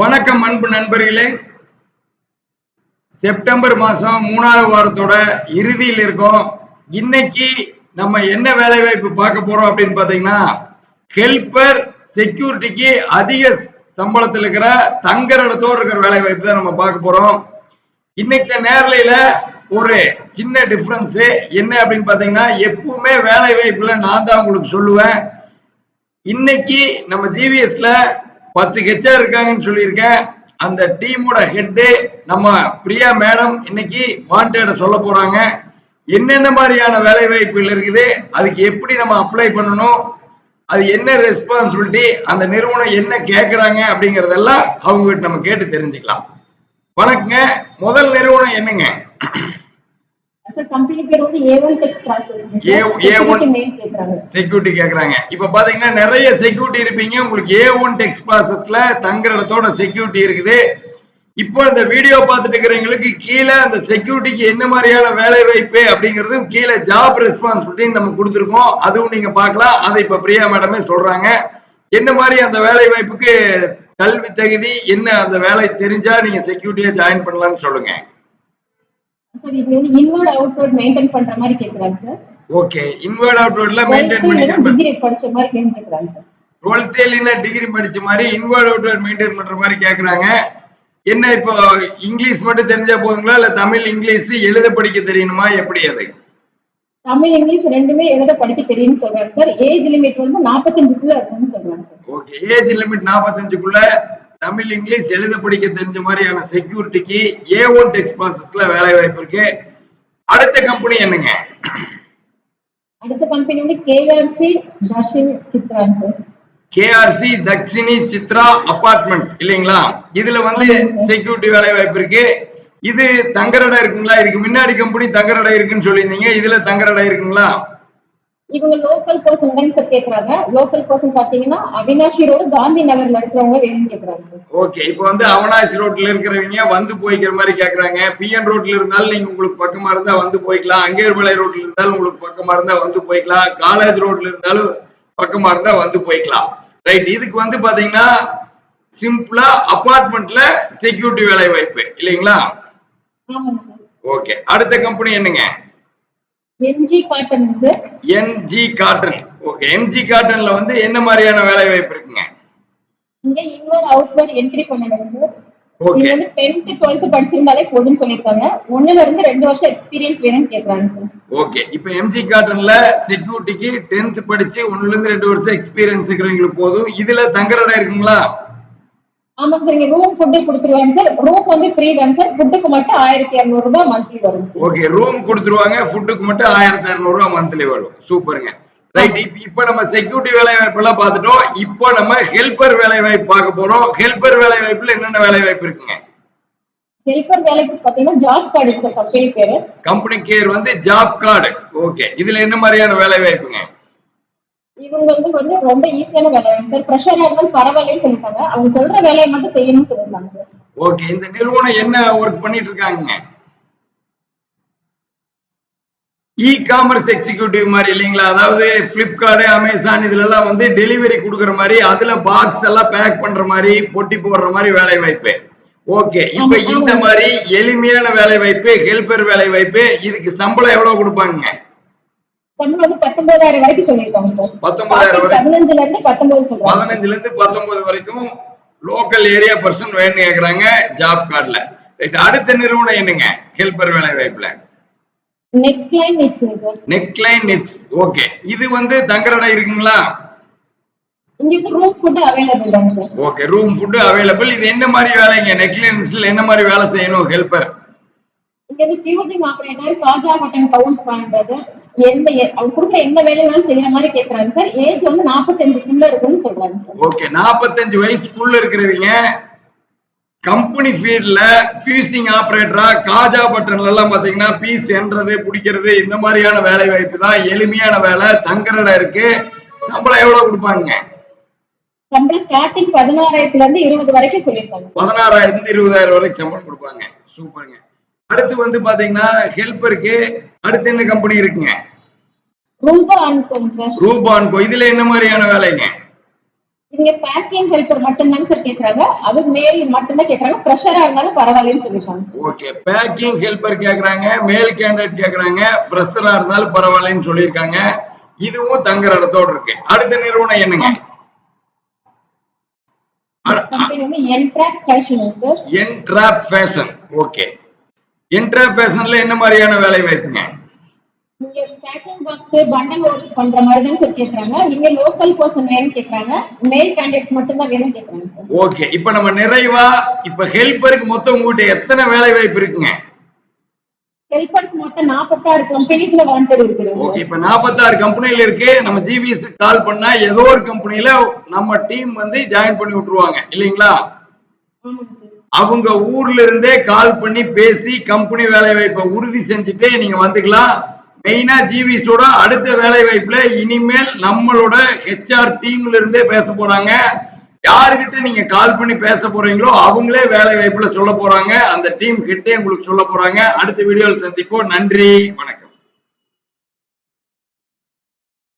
வணக்கம் அன்பு நண்பர்களே. செப்டம்பர் மாசம் மூணாவது வாரத்தோட இறுதியில் இருக்கோம். இன்னைக்கு நம்ம என்ன வேலை வாய்ப்பு பார்க்க போறோம் அப்படின்னு பாத்தீங்கன்னா ஹெல்பர் செக்யூரிட்டிக்கு அதிக சம்பளத்தில் இருக்கிற தங்குற இடத்தோடு இருக்கிற வேலை வாய்ப்பு தான் நம்ம பார்க்க போறோம். இன்னைக்கு நேரலையில ஒரு சின்ன டிஃப்ரென்ஸு என்ன அப்படின்னு பாத்தீங்கன்னா எப்பவுமே வேலை வாய்ப்புல நான் தான் உங்களுக்கு சொல்லுவேன். இன்னைக்கு நம்ம ஜிவிஎஸ்ல பத்து ஹெச்ஆர் இருக்காங்கன்னு சொல்லியிருக்கேன். அந்த டீமோட ஹெட்டு நம்ம பிரியா மேடம் இன்னைக்கு மாண்டேட சொல்ல போறாங்க. என்னென்ன மாதிரியான வேலை வாய்ப்புகள் இருக்குது அதுக்கு எப்படி நம்ம அப்ளை பண்ணணும் அது என்ன ரெஸ்பான்சிபிலிட்டி அந்த நிறுவனம் என்ன கேட்கறாங்க அப்படிங்கறதெல்லாம் அவங்க கிட்ட நம்ம கேட்டு தெரிஞ்சுக்கலாம். வணக்கங்க. முதல் நிறுவனம் என்னங்க? செக்யூரிட்டி கேக்குறாங்க. இப்ப பாத்தீங்கன்னா நிறைய செக்யூரிட்டி இருப்பீங்க. உங்களுக்கு ஏ ஒன் டெக்ஸ் ப்ராசஸ்ல தங்குற இடத்தோட செக்யூரிட்டி இருக்குது. இப்போ இந்த வீடியோ பார்த்துட்டு இருக்கிறவங்களுக்கு கீழே அந்த செக்யூரிட்டிக்கு என்ன மாதிரியான வேலை வாய்ப்பு அப்படிங்கறதும் கீழே ஜாப் ரெஸ்பான்சிபிலிட்டி நம்ம கொடுத்துருக்கோம். அதுவும் நீங்க பார்க்கலாம். அதை இப்ப பிரியா மேடமே சொல்றாங்க. என்ன மாதிரி அந்த வேலை வாய்ப்புக்கு கல்வி தகுதி என்ன அந்த வேலை தெரிஞ்சா நீங்க செக்யூரிட்டியா ஜாயின் பண்ணலாம்னு சொல்லுங்க. சார் இது வந்து இன்வர்ட் அவுட்வர்ட் மெயின்டைன் பண்ற மாதிரி கேக்குறாங்க சார் ஓகே இன்வர்ட் அவுட்வர்ட்ல மெயின்டைன் டிகிரி படிச்ச மாதிரி கேக்குறாங்க சார் டுவெல்த் இல்லைன்னா டிகிரி படிச்ச மாதிரி இன்வர்ட் அவுட்வர்ட் மெயின்டைன் பண்ற மாதிரி கேக்குறாங்க. என்ன இப்போ இங்கிலீஷ் மட்டும் தெரிஞ்சா போதுங்களா? இல்ல தமிழ் இங்கிலீஷ் எழுத படிக்க தெரியணுமா? எப்படி அது? தமிழ் இங்கிலீஷ் ரெண்டுமே எழுத படிக்க தெரியும்னு சொல்றாங்க சார் ஏஜ் லிமிட் வந்து நாற்பத்தஞ்சுக்குள்ள இருக்குன்னு சொல்றாங்க சார் ஓகே ஏஜ் லிமிட் நாற்பத்தஞ்சுக்குள்ள தமிழ் இங்கிலீஷ் எழுத படிக்க தெரிஞ்ச மாதிரியான செக்யூரிட்டிக்கு ஏ ஒன் டெக்ஸ் ப்ராசஸ்ல வேலை வாய்ப்பு இருக்கு. அடுத்த கம்பெனி என்னங்க? அடுத்த கம்பெனி வந்து KRC Dharshini sir KRC Dakshini Chitra apartment இல்லைங்களா? இதுல வந்து செக்யூரிட்டி வேலை வாய்ப்பு இருக்கு. இது தங்கரடை இருக்குங்களா? இதுக்கு முன்னாடி கம்பெனி தங்கரடை இருக்குன்னு சொல்லியிருந்தீங்க. இதுல தங்கரடை இருக்குங்களா? இவங்க லோக்கல் பர்சன் தாங்க சார் கேக்குறாங்க. லோக்கல் பர்சன் பாத்தீங்கன்னா அவினாஷி ரோடு காந்தி நகர்ல இருக்கிறவங்க வேணும்னு கேக்குறாங்க. ஓகே இப்போ வந்து அவனாசி ரோட்ல இருக்கிறவங்க வந்து போய்க்கிற மாதிரி கேக்குறாங்க. பிஎன் ரோட்ல இருந்தாலும் நீங்க உங்களுக்கு பக்கமா இருந்தா வந்து போய்க்கலாம். அங்கேர்மலை ரோட்ல இருந்தாலும் உங்களுக்கு பக்கமா இருந்தா வந்து போய்க்கலாம். காலேஜ் ரோட்ல இருந்தாலும் பக்கமா இருந்தா வந்து போய்க்கலாம். ரைட் இதுக்கு வந்து பாத்தீங்கன்னா சிம்பிளா அபார்ட்மெண்ட்ல செக்யூரிட்டி வேலை வாய்ப்பு. இல்லைங்களா? ஓகே அடுத்த கம்பெனி என்னங்க? எம்ஜி காட்டன் வந்து? என்ஜி காட்டன் ஓகே எம்ஜி காட்டன்ல வந்து என்ன மாதிரியான வேலை வாய்ப்பு இருக்குங்க? இங்க இன்வர்ட் அவுட்வர்ட் என்ட்ரி Okay. நீங்க வந்து டென்த் டுவெல்த் படிச்சிருந்தாலே போதும்னு சொல்லியிருக்காங்க. ஒண்ணுல இருந்து ரெண்டு வருஷம் எக்ஸ்பீரியன்ஸ் வேணும்னு கேக்குறாங்க ஓகே இப்போ எம்ஜி காட்டன்ல செக்யூரிட்டிக்கு டென்த் படிச்சு ஒண்ணுல இருந்து ரெண்டு வருஷம் எக்ஸ்பீரியன்ஸ் இருக்கிறவங்களுக்கு போதும். இதுல தங்குற இடம் இருக்குங்களா? ஆமாங்க சார் இங்க ரூம் ஃபுட்டு கொடுத்துருவாங்க சார் ரூம் வந்து ஃப்ரீ தாங்க சார் ஃபுட்டுக்கு மட்டும் ஆயிரத்தி இரநூறு ரூபாய் மந்த்லி வரும். ஓகே ரூம் கொடுத்துருவாங்க ஃபுட்டுக்கு மட்டும் ஆயிரத்தி இரநூறு ரூபா மந்த்லி வரும். சூப்பருங்க ரைட் இப்போ நம்ம செக்யூரிட்டி வேலை வாய்ப்பு எல்லாம் பார்த்துட்டோம். இப்போ நம்ம ஹெல்பர் வேலை வாய்ப்பு பார்க்க போறோம். ஹெல்பர் வேலை வாய்ப்புல என்னென்ன வேலை வாய்ப்பு இருக்குங்க? ஹெல்பர் வேலைக்கு பாத்தீங்கன்னா ஜாப் கார்டு கம்பெனி பேரு. கம்பெனி கேர் வந்து ஜாப் கார்டு ஓகே இதுல என்ன மாதிரியான வேலை வாய்ப்புங்க இவங்க வந்து ரொம்ப ஈஸியான வேலை. சார் ப்ரெஷரா இருந்தாலும் பரவாயில்லன்னு சொல்லிருக்காங்க அவங்க சொல்ற வேலையை மட்டும் செய்யணும்னு சொல்லிருந்தாங்க ஓகே இந்த நிறுவனம் என்ன ஒர்க் பண்ணிட்டு இருக்காங்க? இ காமர்ஸ் எக்ஸிக்யூட்டிவ் மாதிரி இல்லைங்களா? அதாவது பிளிப்கார்ட் அமேசான் இதுல எல்லாம் வந்து டெலிவரி கொடுக்குற மாதிரி அதுல பாக்ஸ் எல்லாம் பேக் பண்ற மாதிரி பொட்டி போடுற மாதிரி வேலை வாய்ப்பு. ஓகே இப்ப இந்த. மாதிரி எளிமையான வேலை வாய்ப்பு ஹெல்பர் வேலை வாய்ப்பு இதுக்கு சம்பளம் எவ்வளவு கொடுப்பாங்க? சம்பளம் வந்து பத்தொன்பதாயிரம் வரைக்கும் சொல்லியிருக்காங்க சார் 19,000 வரை. பதினஞ்சுல இருந்து பத்தொன்பது சொல்றாங்க. பதினஞ்சுல இருந்து பத்தொன்பது வரைக்கும் லோக்கல் ஏரியா பர்சன் வேணும்னு கேக்குறாங்க ஜாப் கார்டுல ரைட் அடுத்த நிறுவனம் என்னங்க? ஹெல்பர் வேலை வாய்ப்புல. நெக்லைன் நெட்ஸ் ஓகே இது வந்து தங்குறடை இருக்குங்களா? ஓகே ரூம் ஃபுட் அவைலபிள் இது என்ன மாதிரி வேலைங்க? நெக்லைன்ஸ்ல என்ன மாதிரி வேலை செய்யணும்? ஹெல்பர் எந்த அவங்க கொடுக்குற எந்த வேலைனாலும் செய்யற மாதிரி கேக்குறாங்க. சார் ஏஜ் வந்து நாற்பத்தஞ்சுக்குள்ள இருக்கும்னு சொல்றாங்க. ஓகே நாற்பத்தஞ்சு வயசுக்குள்ள இருக்கிறவங்க கம்பெனி ஃபீல்ட்ல ஃபியூசிங் ஆபரேட்டரா காஜா பட்டன்ல எல்லாம் பாத்தீங்கன்னா பீஸ் என்றது பிடிக்கிறது இந்த மாதிரியான வேலை வாய்ப்பு தான். எளிமையான வேலை தங்குறட இருக்கு. சம்பளம் எவ்வளவு கொடுப்பாங்க? சம்பளம் ஸ்டார்டிங் பதினாறாயிரத்துல இருந்து இருபது வரைக்கும் சொல்லியிருக்காங்க. பதினாறாயிரத்து இருபதாயிரம் வரைக்கும் சம்பளம் கொடுப்பாங்க. சூப்பருங்க. அடுத்து வந்து பாத்தீங்கன்னா ஹெல்ப்பருக்கு அடுத்து என்ன கம்பெனி இருக்குங்க? ரூபான்கோ இதுல என்ன மாதிரியான வேலைங்க? இங்க பேக்கிங் ஹெல்ப்பர் மட்டும்தான் சார் கேக்குறாங்க. அது மேல் மட்டும்தான் கேக்குறாங்க. ப்ரெஷரா இருந்தாலும் பரவாயில்லன்னு சொல்லிருக்காங்க ஓகே பேக்கிங் ஹெல்ப்பர் கேக்குறாங்க மேல் கேண்டிடேட் கேக்குறாங்க ஃப்ரெஷரா இருந்தாலும் பரவாயில்லைன்னு சொல்லியிருக்காங்க. இதுவும் தங்குற இடத்தோட இருக்கு. அடுத்த நிறுவனம் என்னங்க? என்ட்ராப் ஃபேஷன் ஓகே என்ட்ராப் ஃபேஷன்ல என்ன மாதிரியான வேலை வாய்ப்புங்க? பண்டல் ஒர்க் பண்ற மாதிரி தான் சார் கேக்குறாங்க. இங்க லோக்கல் பர்சன் வேணும்னு கேக்குறாங்க. மேல் கேண்டிடேட் மட்டும் தான் கேக்குறாங்க சார் ஓகே இப்ப நம்ம நிறைவா இப்ப ஹெல்ப்பருக்கு மொத்தம் உங்ககிட்ட எத்தனை வேலை வாய்ப்பு இருக்குங்க? ஹெல்ப்பருக்கு மொத்தம் நாற்பத்தாறு கம்பெனிஸ்ல வாண்டட் இருக்குது ஓகே இப்ப 46 கம்பெனில இருக்கு. நம்ம ஜிவிஎஸ் கால் பண்ணா ஏதோ ஒரு கம்பெனில நம்ம டீம் வந்து ஜாயின் பண்ணி விட்டுருவாங்க. இல்லைங்களா? ஆமாங்க அவங்க ஊர்ல இருந்தே கால் பண்ணி பேசி கம்பெனி வேலை வாய்ப்பை உறுதி செஞ்சுட்டு நீங்க வந்துக்கலாம். மெயினா ஜிவிஸோட அடுத்த வேலை வாய்ப்புல இனிமேல் நம்மளோட ஹெச்ஆர் டீம்ல இருந்தே பேச போறாங்க. யாருக்கிட்ட நீங்க கால் பண்ணி பேச போறீங்களோ அவங்களே வேலை வாய்ப்புல சொல்ல போறாங்க. அந்த டீம் கிட்டே உங்களுக்கு சொல்ல போறாங்க. அடுத்த வீடியோவில் சந்திப்போம். நன்றி. வணக்கம்.